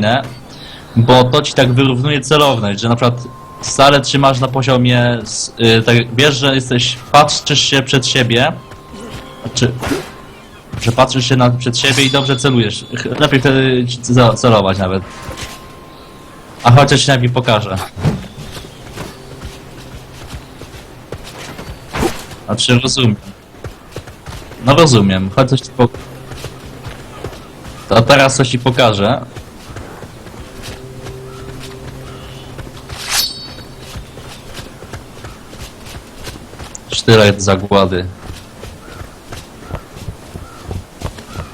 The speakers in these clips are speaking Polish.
fajne, bo to ci tak wyrównuje celowność, że na przykład stale trzymasz na poziomie, s- y, tak wiesz, że jesteś, patrzysz się przed siebie, znaczy, że patrzysz się na, przed siebie i dobrze celujesz. Lepiej wtedy celować nawet. A chociaż ci najpierw pokażę. Znaczy rozumiem. No rozumiem, coś ci po... To teraz coś ci pokażę. Sztylet zagłady.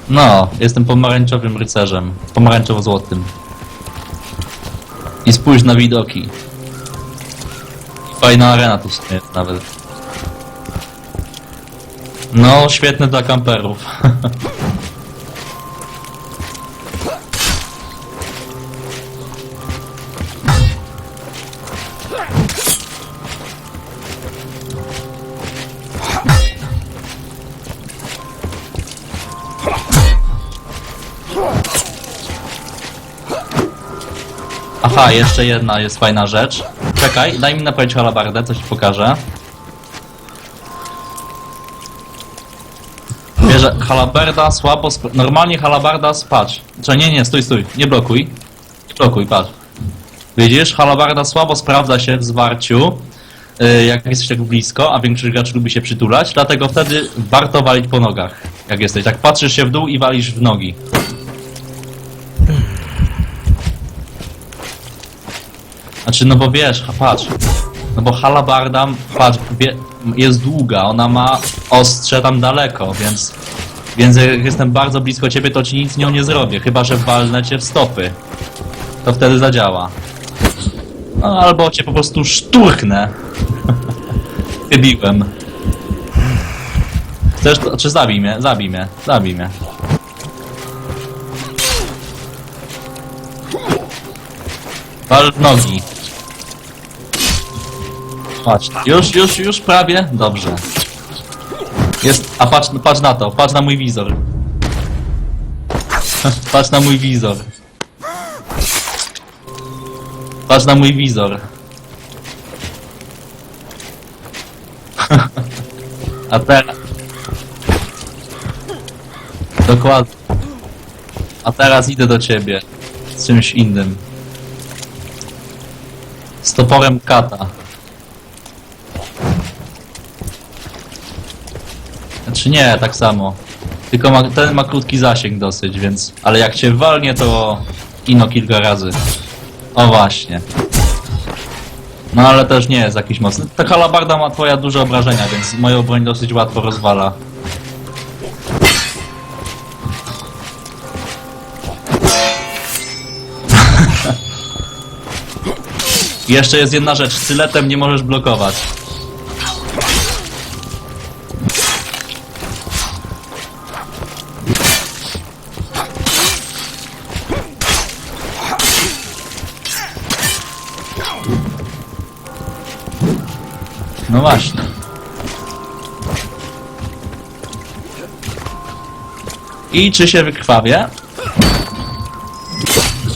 No, jestem pomarańczowym rycerzem. Pomarańczowo-złotym. I spójrz na widoki. Fajna arena tu jest nawet. No, świetne dla kamperów. Aha, jeszcze jedna jest fajna rzecz. Czekaj, daj mi naprawić halabardę, coś ci pokażę. Bierze halabarda słabo, sp- normalnie halabarda spacz. Czy nie, nie, stój, stój, nie blokuj. Nie blokuj, patrz. Widzisz, halabarda słabo sprawdza się w zwarciu, y, jak jesteś tak blisko, a większość graczy lubi się przytulać, dlatego wtedy warto walić po nogach, jak jesteś. Tak patrzysz się w dół i walisz w nogi. Znaczy, no bo wiesz, patrz, no bo halabarda, patrz, wie, jest długa, ona ma ostrze tam daleko, więc, więc jak jestem bardzo blisko ciebie, to ci nic nią nie zrobię, chyba że walnę cię w stopy. To wtedy zadziała. No, albo cię po prostu szturchnę. Chybiłem. Chcesz, to, czy zabij mnie, zabij mnie, zabij mnie. Wal w nogi. Patrz, już, już, już prawie? Dobrze. Jest, a patrz, patrz na to, patrz na mój wizor. patrz na mój wizor. Patrz na mój wizor. a teraz... Dokładnie. A teraz idę do ciebie. Z czymś innym. Z toporem kata. Znaczy nie, tak samo. Tylko ma, ten ma krótki zasięg dosyć, więc... Ale jak cię walnie, to ino kilka razy. O właśnie. No ale też nie jest jakiś mocny. Ta halabarda ma twoja duże obrażenia, więc moją broń dosyć łatwo rozwala. Jeszcze jest jedna rzecz, styletem nie możesz blokować. I czy się wykrwawię?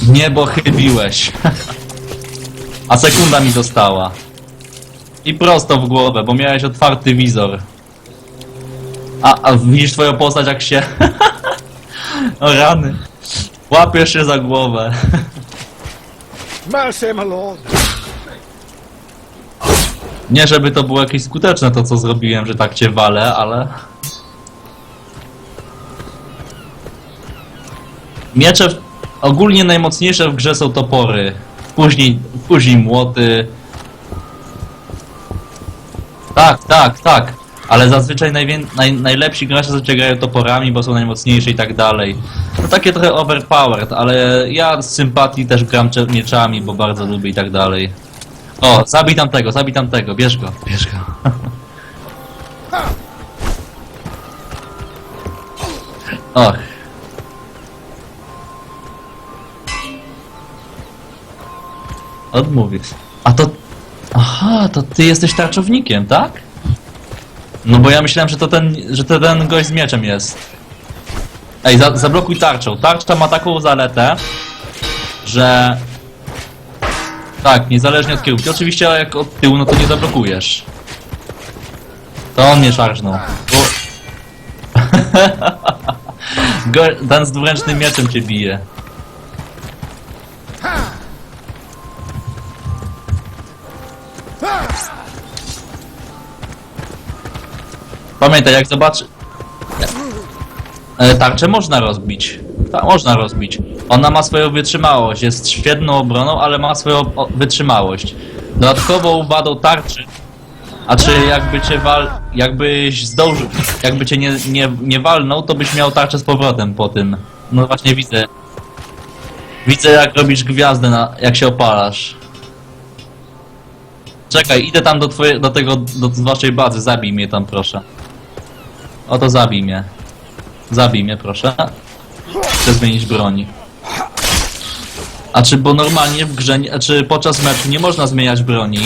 Nie, bo chybiłeś. A sekunda mi została. I prosto w głowę, bo miałeś otwarty wizor. A, a widzisz twoją postać jak się... o rany. Łapiesz się za głowę. Mercy, my lord. Nie żeby to było jakieś skuteczne to co zrobiłem, że tak cię walę, ale... Miecze w... ogólnie najmocniejsze w grze są topory. Później, później młoty. Tak, tak, tak. Ale zazwyczaj najwię... naj... najlepsi gracze zazwyczaj grają toporami, bo są najmocniejsi i tak dalej. No takie trochę overpowered, ale ja z sympatii też gram mieczami, bo bardzo lubię i tak dalej. O, zabij tamtego, zabij tamtego, bierz go, bierz go. Och. Odmówisz. A to... Aha, to ty jesteś tarczownikiem, tak? No bo ja myślałem, że to ten, że to ten gość z mieczem jest. Ej, za, zablokuj tarczą. Tarcza ma taką zaletę, że... Tak, niezależnie od kierunku. Oczywiście jak od tyłu, no to nie zablokujesz. To on mnie szarżnął. Bo... Ten z dwuręcznym mieczem cię bije. Pamiętaj, jak zobaczy... E, Tarczę można rozbić. Ta, można rozbić. Ona ma swoją wytrzymałość, jest świetną obroną, ale ma swoją wytrzymałość. Dodatkową wadą tarczy, a czy jakby cię wal... jakbyś zdążył, jakby cię nie, nie, nie walnął, to byś miał tarczę z powrotem po tym. No właśnie widzę. Widzę jak robisz gwiazdę, na, jak się opalasz. Czekaj, idę tam do twoje, do tego, do waszej bazy, zabij mnie tam proszę. Oto zabij mnie. Zabij mnie proszę. Chcę zmienić broń. A czy, bo normalnie w grze, nie- czy podczas meczu nie można zmieniać broni,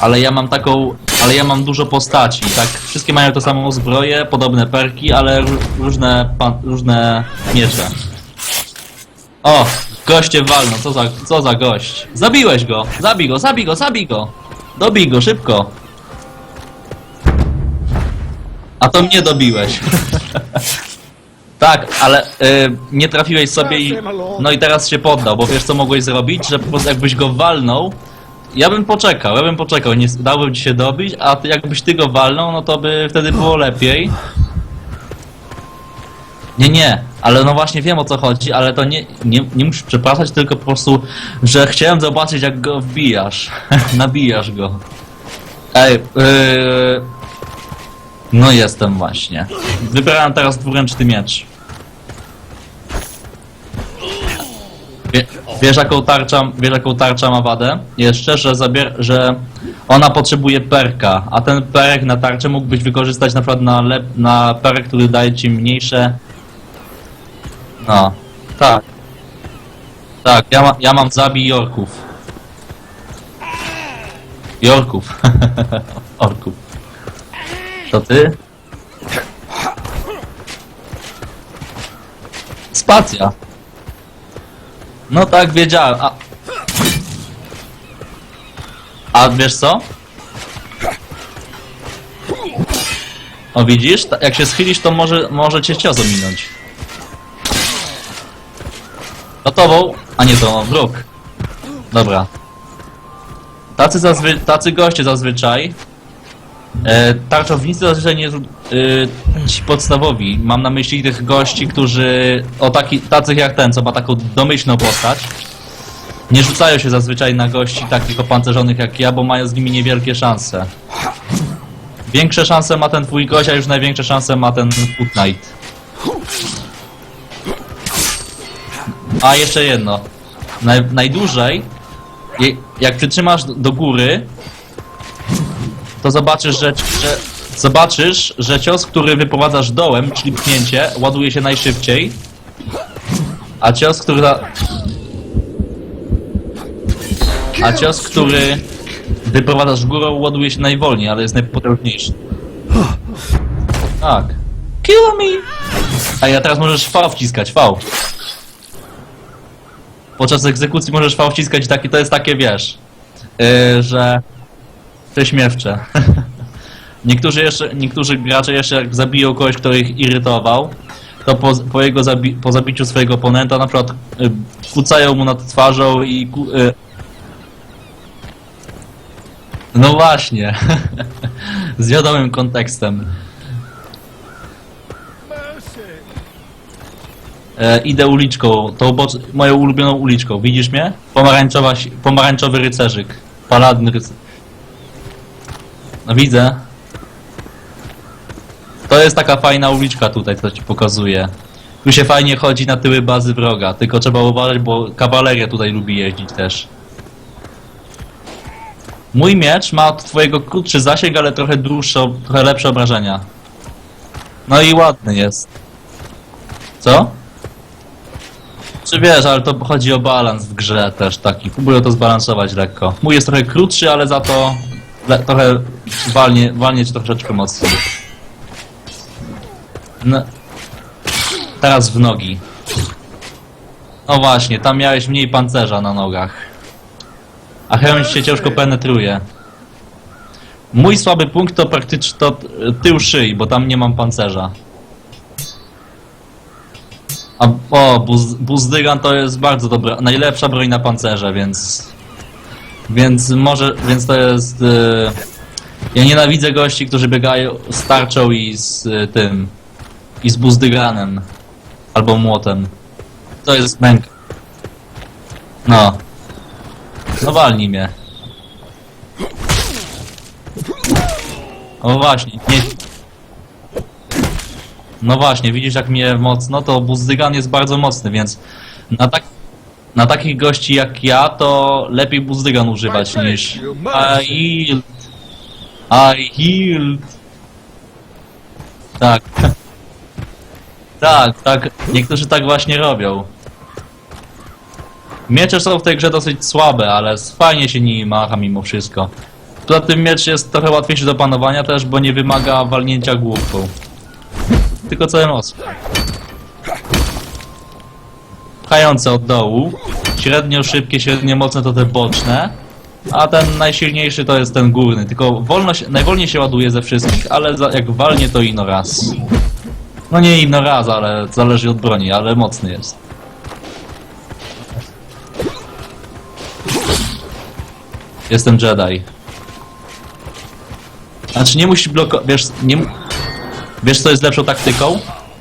ale ja mam taką, ale ja mam dużo postaci, tak? Wszystkie mają to samą zbroję, podobne perki, ale ró- różne, pan, różne miecze. O, goście walno, co za, co za gość. Zabiłeś go, zabij go, zabij go, zabij go. Dobij go, szybko. A to mnie dobiłeś. tak, ale y, nie trafiłeś sobie i... No i teraz się poddał, bo wiesz co mogłeś zrobić? Że po prostu jakbyś go walnął, ja bym poczekał, ja bym poczekał, nie dałbym ci się dobić, a ty, jakbyś ty go walnął, no to by wtedy było lepiej. Nie, nie, ale no właśnie wiem o co chodzi, ale to nie, nie, nie musisz przepraszać, tylko po prostu, że chciałem zobaczyć jak go wbijasz. Nabijasz go. Ej, yy... No jestem właśnie. Wybieram teraz dwuręczny miecz. Wie, wiesz jaką tarcza, wiesz jaką tarcza ma wadę? Jeszcze, że zabier, że ona potrzebuje perka, a ten perek na tarczę mógłbyś wykorzystać na przykład na, lep, na perek, który daje ci mniejsze... No, tak. Tak, ja, ma, ja mam zabij Jorków. Jorków. Orków. To ty? Spacja. No tak, wiedziałem. A, A wiesz co? O widzisz? Ta- Jak się schylisz, to może, może cię cios ominąć. Gotową? A nie, to wróg. Dobra. Tacy, zazwy, tacy goście zazwyczaj E, tarczownicy zazwyczaj nie, e, ci podstawowi, mam na myśli tych gości, którzy, o taki, tacych jak ten, co ma taką domyślną postać, nie rzucają się zazwyczaj na gości takich opancerzonych jak ja, bo mają z nimi niewielkie szanse. Większe szanse ma ten twój gość, a już największe szanse ma ten Foot Knight. A jeszcze jedno. Naj, najdłużej, jak przytrzymasz do góry, to zobaczysz, że, że zobaczysz, że cios, który wyprowadzasz dołem, czyli pchnięcie, ładuje się najszybciej, a cios, który a cios, który wyprowadzasz górą, ładuje się najwolniej, ale jest najpotężniejszy. Tak. Kill me! A ja teraz możesz V wciskać, V. Podczas egzekucji możesz V wciskać i to jest takie, wiesz, yy, że prześmiewcze. niektórzy jeszcze, niektórzy gracze jeszcze jak zabiją kogoś, kto ich irytował, to po, po jego zabi po zabiciu swojego oponenta na przykład y, kucają mu nad twarzą i y, no właśnie. Z wiadomym kontekstem. E, idę uliczką, tą moją ulubioną uliczką, widzisz mnie? Pomarańczowa, pomarańczowy rycerzyk, paladny rycerzyk no widzę. To jest taka fajna uliczka tutaj, co ci pokazuję. Tu się fajnie chodzi na tyły bazy wroga, tylko trzeba uważać, bo kawaleria tutaj lubi jeździć też. Mój miecz ma od twojego krótszy zasięg, ale trochę dłuższe, trochę lepsze obrażenia. No i ładny jest. Co? Czy wiesz, ale to chodzi o balans w grze też taki. Próbuję to zbalansować lekko. Mój jest trochę krótszy, ale za to le, trochę walnie, walnie cię troszeczkę mocniej. No. Teraz w nogi. No właśnie, tam miałeś mniej pancerza na nogach. A hełm się ciężko penetruje. Mój słaby punkt to praktycznie to tył szyi, bo tam nie mam pancerza. A o, buz, buzdygan to jest bardzo dobra, najlepsza broń na pancerze, więc... Więc może, więc to jest... y, ja nienawidzę gości, którzy biegają z tarczą i z y, tym... I z buzdyganem. Albo młotem. To jest męk. No. No walnij mnie. O właśnie, nie... No właśnie, widzisz jak mnie mocno, to buzdygan jest bardzo mocny, więc na tak... Na takich gości jak ja, to lepiej buzdygan używać niż... I healed. I healed. Tak. Tak, tak. Niektórzy tak właśnie robią. Miecze są w tej grze dosyć słabe, ale fajnie się nimi macha mimo wszystko. Poza tym miecz jest trochę łatwiejszy do panowania też, bo nie wymaga walnięcia główką. Tylko całe mocno. Od dołu. Średnio szybkie, średnio mocne to te boczne. A ten najsilniejszy to jest ten górny. Tylko wolno najwolniej się ładuje ze wszystkich, ale za, jak walnie to ino raz. No nie ino raz, ale zależy od broni, ale mocny jest. Jestem Jedi. Znaczy nie musisz blokować, wiesz, nie... Wiesz co jest lepszą taktyką?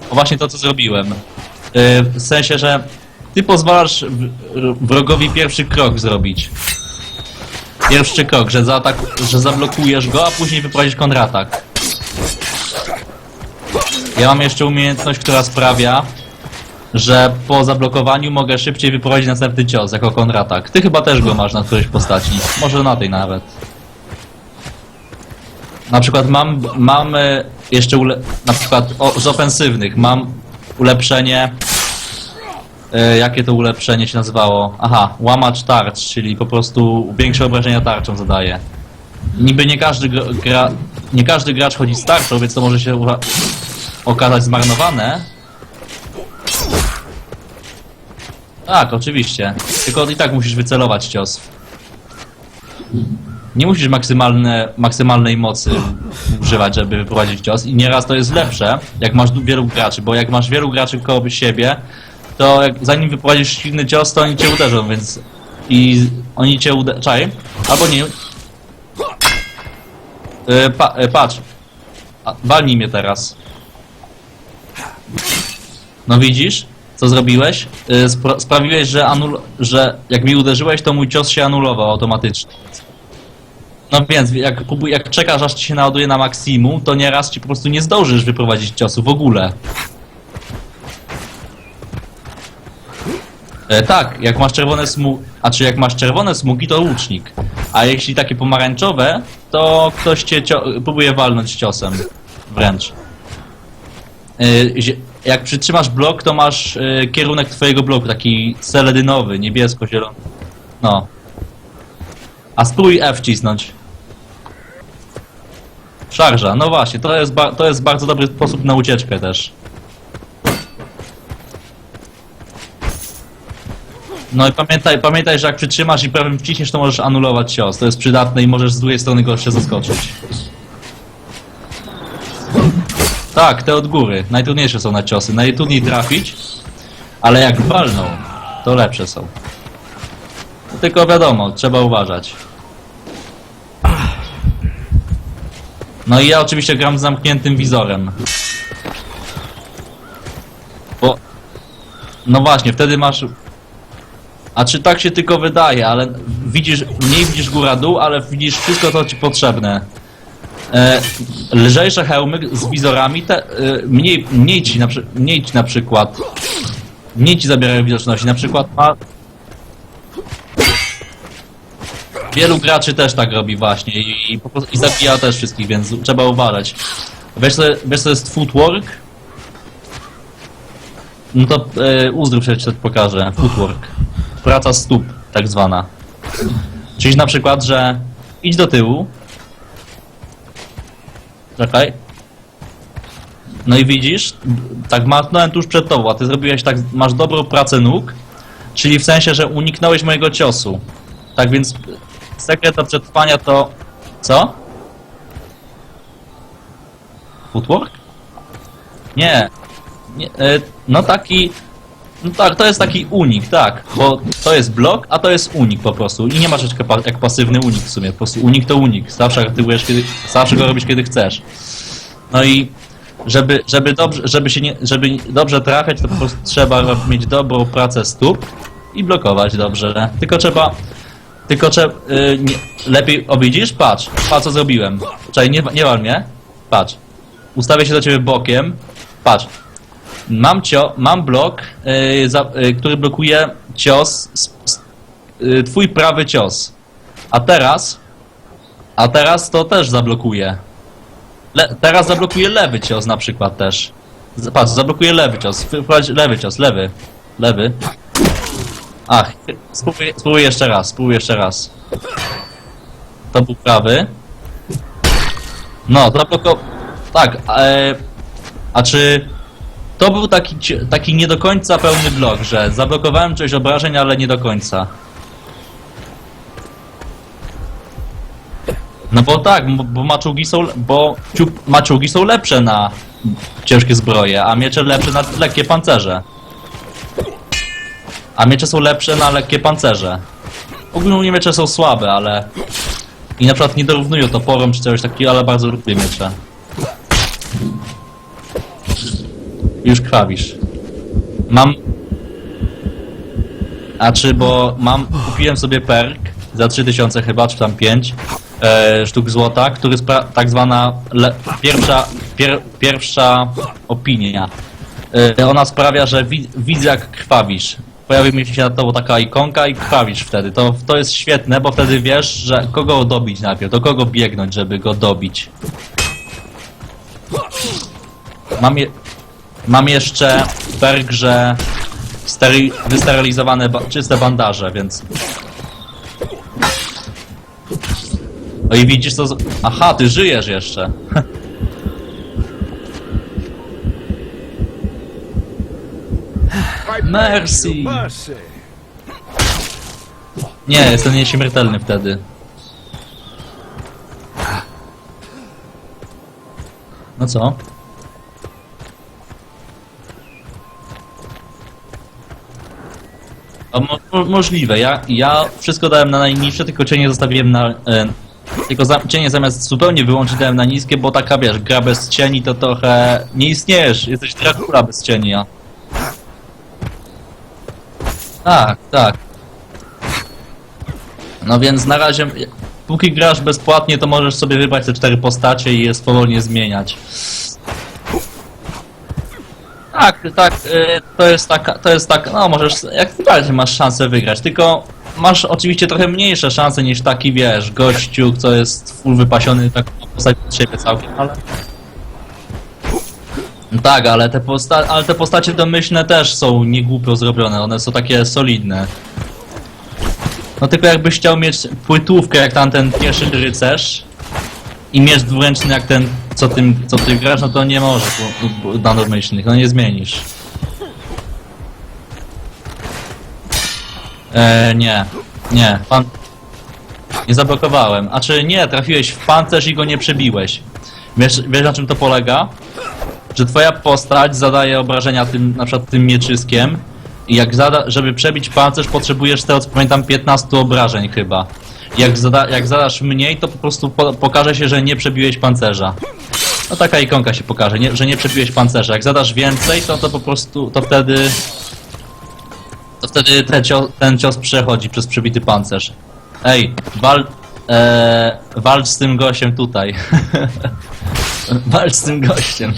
O właśnie to co zrobiłem. Yy, w sensie, że ty pozwalasz wrogowi pierwszy krok zrobić. Pierwszy krok, że, zaatak, że zablokujesz go, a później wyprowadzisz kontratak. Ja mam jeszcze umiejętność, która sprawia, że po zablokowaniu mogę szybciej wyprowadzić następny cios jako kontratak. Ty chyba też go masz na którejś postaci. Może na tej nawet. Na przykład mam, mam jeszcze ule, na przykład o, z ofensywnych mam ulepszenie e, jakie to ulepszenie się nazywało? Aha, łamacz tarcz, czyli po prostu większe obrażenia tarczą zadaje. Niby nie każdy gr- gra, nie każdy gracz chodzi z tarczą, więc to może się okazać zmarnowane. Tak, oczywiście. Tylko i tak musisz wycelować cios. Nie musisz maksymalne, maksymalnej mocy używać, żeby wyprowadzić cios i nieraz to jest lepsze, jak masz wielu graczy, bo jak masz wielu graczy koło siebie, to jak, zanim wyprowadzisz silny cios, to oni cię uderzą, więc i oni cię uderzą, czaj, albo nie. Yy, pa, yy, patrz, A, walnij mnie teraz. No widzisz, co zrobiłeś? Yy, spra sprawiłeś, że, anul że jak mi uderzyłeś, to mój cios się anulował automatycznie. No więc, jak, jak czekasz aż ci się naładuje na maksimum, to nieraz ci po prostu nie zdążysz wyprowadzić ciosu w ogóle. E, tak, jak masz czerwone smugi, a czy jak masz czerwone smugi, to łucznik. A jeśli takie pomarańczowe, to ktoś cię cio- próbuje walnąć ciosem. Wręcz. E, jak przytrzymasz blok, to masz e, kierunek twojego bloku, taki seledynowy, niebiesko-zielony. No. A spróbuj F wcisnąć. Szarża, no właśnie, to jest, ba- to jest bardzo dobry sposób na ucieczkę też. No i pamiętaj, pamiętaj, że jak przytrzymasz i prawym wciśniesz, to możesz anulować cios. To jest przydatne i możesz z drugiej strony gościa zaskoczyć. Tak, te od góry. Najtrudniejsze są na ciosy. Najtrudniej trafić, ale jak walną, to lepsze są. Tylko wiadomo, trzeba uważać. No i ja oczywiście gram z zamkniętym wizorem. Bo... No właśnie, wtedy masz... A czy tak się tylko wydaje, ale widzisz, mniej widzisz góra-dół, ale widzisz wszystko to ci potrzebne. E, lżejsze hełmy z wizorami, te, e, mniej, mniej, ci na, mniej ci na przykład, mniej ci zabierają widoczności, na przykład ma, Wielu graczy też tak robi właśnie i, i, i zabija też wszystkich, więc trzeba uważać. Wiesz co, wiesz co jest footwork? No to e, uzdrów przeczytać pokażę. Footwork. Praca stóp, tak zwana. Czyli na przykład, że idź do tyłu. Czekaj. No i widzisz, tak machnąłem tuż przed tobą, a ty zrobiłeś tak, masz dobrą pracę nóg, Czyli w sensie, że uniknąłeś mojego ciosu. Tak więc sekret przetrwania to... Co? Footwork? Nie. nie e, no taki... No tak, to jest taki unik, tak. Bo to jest blok, a to jest unik po prostu. I nie ma rzeczy jak, jak pasywny unik w sumie. Po prostu unik to unik. Zawsze aktywujesz kiedy... Zawsze go robisz kiedy chcesz. No i żeby, żeby, dobrze, żeby, się nie, żeby dobrze trafiać, to po prostu trzeba mieć dobrą pracę stóp i blokować dobrze. Tylko trzeba. Tylko trzeba. Yy, nie, lepiej. O widzisz? Patrz, patrz co zrobiłem. Czekaj, nie, nie wal mnie. Patrz. Ustawię się do ciebie bokiem. Patrz. Mam cio, mam blok, yy, za, yy, który blokuje cios. Yy, twój prawy cios. A teraz. A teraz to też zablokuje. Le teraz zablokuje lewy cios na przykład też. Patrz, zablokuje lewy cios. Wprowadź lewy cios, lewy. Lewy. Ach, spróbuj, spróbuj jeszcze raz, spróbuj jeszcze raz. To był prawy. No, zablokował... Tak, e, a czy... To był taki, taki nie do końca pełny blok, że zablokowałem część obrażeń, ale nie do końca. No bo tak, bo, maczugi są, bo maczugi są lepsze na ciężkie zbroje, a miecze lepsze na lekkie pancerze. A miecze są lepsze na lekkie pancerze. Ogólnie miecze są słabe, ale... I na przykład nie dorównują toporom czy czegoś takiego, ale bardzo lubię miecze. Już krwawisz. Mam... A czy, bo mam... Kupiłem sobie perk za 3000 chyba, czy tam 5 e, sztuk złota, który jest tak zwana pierwsza, pier- pierwsza opinia. E, ona sprawia, że wi- widzę jak krwawisz. Pojawi mi się na tobą taka ikonka i krwawisz wtedy. To, to jest świetne, bo wtedy wiesz, że kogo dobić najpierw, do kogo biegnąć, żeby go dobić. Mam, je- mam jeszcze perk, że stery- wysterylizowane ba- czyste bandaże, więc O i widzisz to. Z... Aha, ty żyjesz jeszcze. Mercy. Mercy. Nie, jestem nieśmiertelny wtedy. No co? O, mo mo możliwe. Ja, ja wszystko dałem na najniższe, tylko cienie zostawiłem na. E, tylko za cienie zamiast zupełnie wyłączyć dałem na niskie, bo taka wiesz, gra bez cieni to trochę. Nie istniejesz, jesteś Dracula bez cieni, ja. Tak, tak. No więc na razie, póki grasz bezpłatnie, to możesz sobie wybrać te cztery postacie i je swobodnie zmieniać. Tak, tak, y, to jest taka, to jest tak, no możesz, jak najbardziej masz szansę wygrać, tylko masz oczywiście trochę mniejsze szanse niż taki, wiesz, gościu, co jest full wypasiony, tak postać od siebie całkiem, ale... Tak, ale te, posta ale te postacie domyślne też są niegłupio zrobione, one są takie solidne. No tylko jakbyś chciał mieć płytówkę jak tamten pierwszy rycerz i miecz dwuręczny jak ten, co tym, co ty grasz, no to nie możesz na domyślnych, no nie zmienisz. E, nie, nie, pan... Nie zablokowałem. A czy nie, trafiłeś w pancerz i go nie przebiłeś. Wiesz, wiesz na czym to polega? Że twoja postać zadaje obrażenia tym, na przykład tym mieczyskiem i jak zada, żeby przebić pancerz potrzebujesz z tego co pamiętam 15 obrażeń chyba. Jak, zada, jak zadasz mniej, to po prostu po, pokaże się, że nie przebiłeś pancerza. No taka ikonka się pokaże, nie, że nie przebiłeś pancerza. Jak zadasz więcej, to to po prostu, to wtedy... To wtedy ten cios, ten cios przechodzi przez przebity pancerz. Ej, wal... E, walcz z tym gościem tutaj. walcz z tym gościem.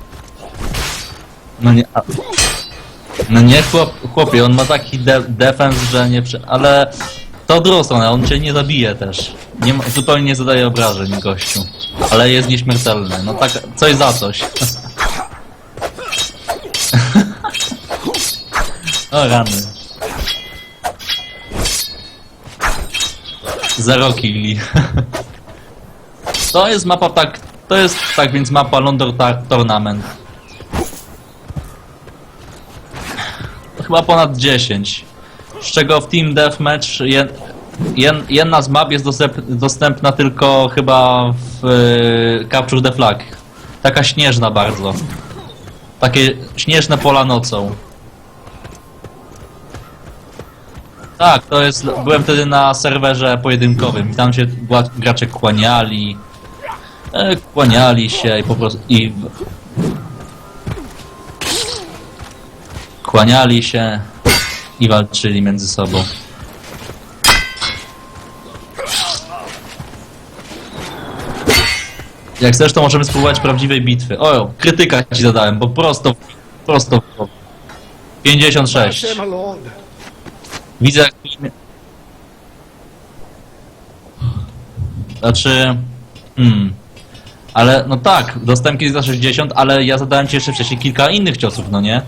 no nie... A, no nie, chłop, chłopie, on ma taki de defens, że nie... Ale... To drugą on cię nie zabije też. Nie ma, zupełnie nie zadaje obrażeń gościu. Ale jest nieśmiertelny. No tak, coś za coś. o rany. Zero killi. to jest mapa tak... To jest tak więc mapa London Tar Tournament. chyba ponad 10. Z czego w Team Deathmatch jed, jed, jedna z map jest dostęp, dostępna tylko chyba w y, Capture the Flag. Taka śnieżna bardzo. Takie śnieżne pola nocą. Tak, to jest. Byłem wtedy na serwerze pojedynkowym i tam się gracze kłaniali. E, kłaniali się i po prostu. i. Kłaniali się i walczyli między sobą. Jak chcesz, to możemy spróbować prawdziwej bitwy. O, krytyka ci dodałem, bo prosto, prosto. w głowę. 56. Say, my lord. Widzę jak... Znaczy... Hmm... Ale, no tak, dostałem kiedyś za 60, ale ja zadałem ci jeszcze wcześniej kilka innych ciosów, no nie?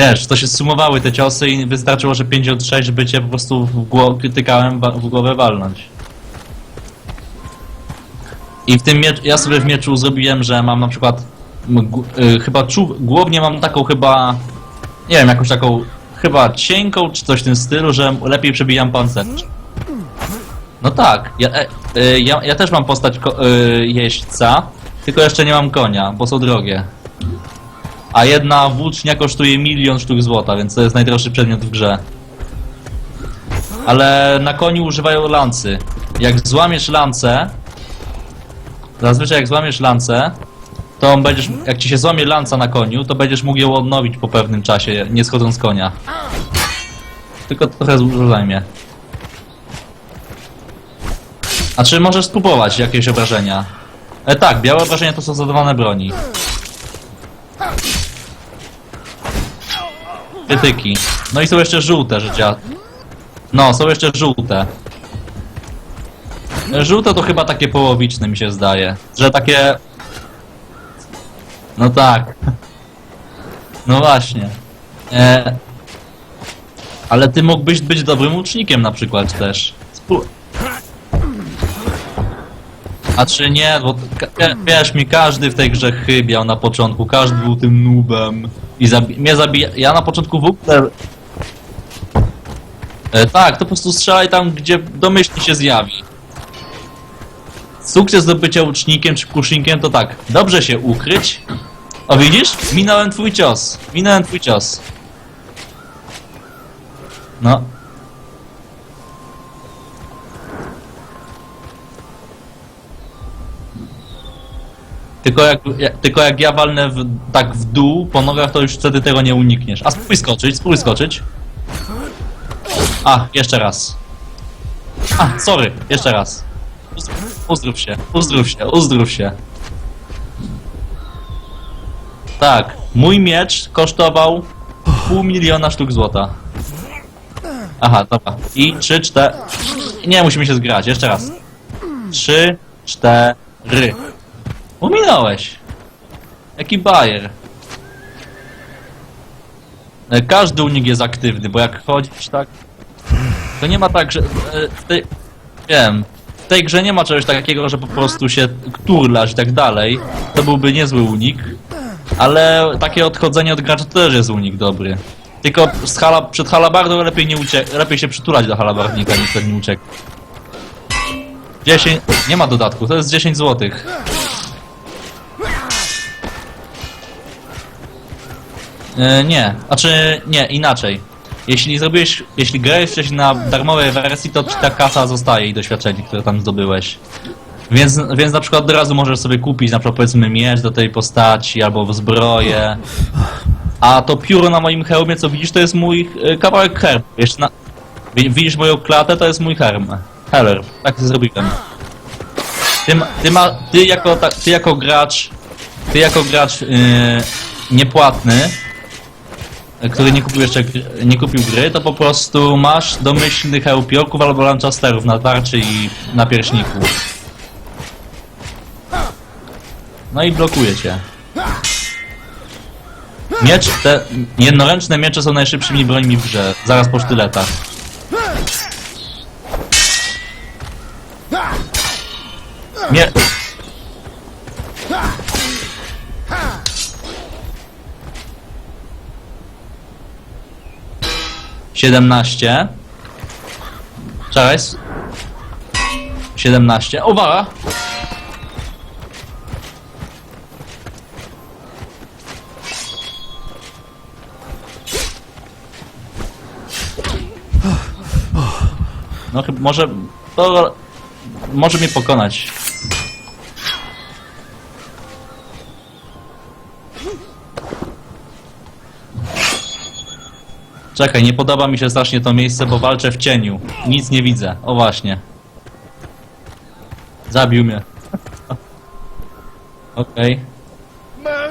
Wiesz, to się sumowały te ciosy i wystarczyło, że 56, żeby cię po prostu w gło- krytykałem wa- w głowę walnąć. I w tym miecz, ja sobie w mieczu zrobiłem, że mam na przykład y, chyba czu, głownie mam taką chyba nie wiem, jakąś taką chyba cienką czy coś w tym stylu, że lepiej przebijam pancerz. No tak, ja, e, e, ja, ja też mam postać ko, e, jeźdźca, tylko jeszcze nie mam konia, bo są drogie. A jedna włócznia kosztuje milion sztuk złota, więc to jest najdroższy przedmiot w grze. Ale na koniu używają lancy. Jak złamiesz lancę, zazwyczaj jak złamiesz lancę, to będziesz, jak ci się złamie lanca na koniu, to będziesz mógł ją odnowić po pewnym czasie, nie schodząc z konia. Tylko trochę dużo zajmie. A czy możesz spróbować jakieś obrażenia? E tak, białe obrażenia to są zadawane broni. Krytyki. No i są jeszcze żółte, że dzia... No, są jeszcze żółte. Żółte to chyba takie połowiczne mi się zdaje. Że takie no tak. No właśnie. E... Ale ty mógłbyś być dobrym łucznikiem na przykład też. A czy nie, bo wiesz mi, każdy w tej grze chybiał na początku, każdy był tym nubem. I zabi- mnie zabija... Ja na początku w ogóle... E, tak, to po prostu strzelaj tam, gdzie domyślnie się zjawi. Sukces do bycia łucznikiem czy kusznikiem to tak, dobrze się ukryć. O widzisz? Minąłem twój cios. Minąłem twój cios. No. Tylko jak, jak, tylko jak ja walnę w, tak w dół po nogach, to już wtedy tego nie unikniesz. A spróbuj skoczyć, spróbuj skoczyć. A, jeszcze raz. A, sorry, jeszcze raz. Uzdrów, się, uzdrów się, uzdrów się. Tak, mój miecz kosztował pół miliona sztuk złota. Aha, dobra. I trzy, cztery... Nie, musimy się zgrać, jeszcze raz. Trzy, cztery. Uminąłeś. Jaki bajer. E, Każdy unik jest aktywny, bo jak chodzisz tak... To nie ma tak, że... e, W tej... Wiem. W tej grze nie ma czegoś takiego, że po prostu się turlasz i tak dalej. To byłby niezły unik. Ale takie odchodzenie od gracza to też jest unik dobry. Tylko z hala, przed halabardą lepiej nie ucie lepiej się przytulać do halabardnika niż przed nim uciekać. 10. Nie ma dodatku, to jest 10 złotych. E, nie, znaczy nie, inaczej. Jeśli zrobiłeś, jeśli wcześniej na darmowej wersji, to ci ta kasa zostaje i doświadczenie, które tam zdobyłeś. Więc, więc na przykład od razu możesz sobie kupić na przykład powiedzmy miecz do tej postaci albo zbroję. A to pióro na moim hełmie, co widzisz, to jest mój e, kawałek herb. Na... wi- Widzisz moją klatę, to jest mój herm. Heller, tak zrobiłem. Ty, ty, ma, ty, jako, ty jako gracz, ty jako gracz yy, niepłatny, który nie kupił jeszcze nie kupił gry, to po prostu masz domyślnych hełpiorków albo lancasterów na tarczy i na pierśniku. No i blokuje cię. Miecz, te jednoręczne miecze są najszybszymi brońmi w grze, zaraz po sztyletach. Mie... 17. Czekaj. s- 17. Uwaga! No chyba może... To... Może mnie pokonać. Czekaj, nie podoba mi się strasznie to miejsce, bo walczę w cieniu. Nic nie widzę. O właśnie. Zabił mnie. Okej.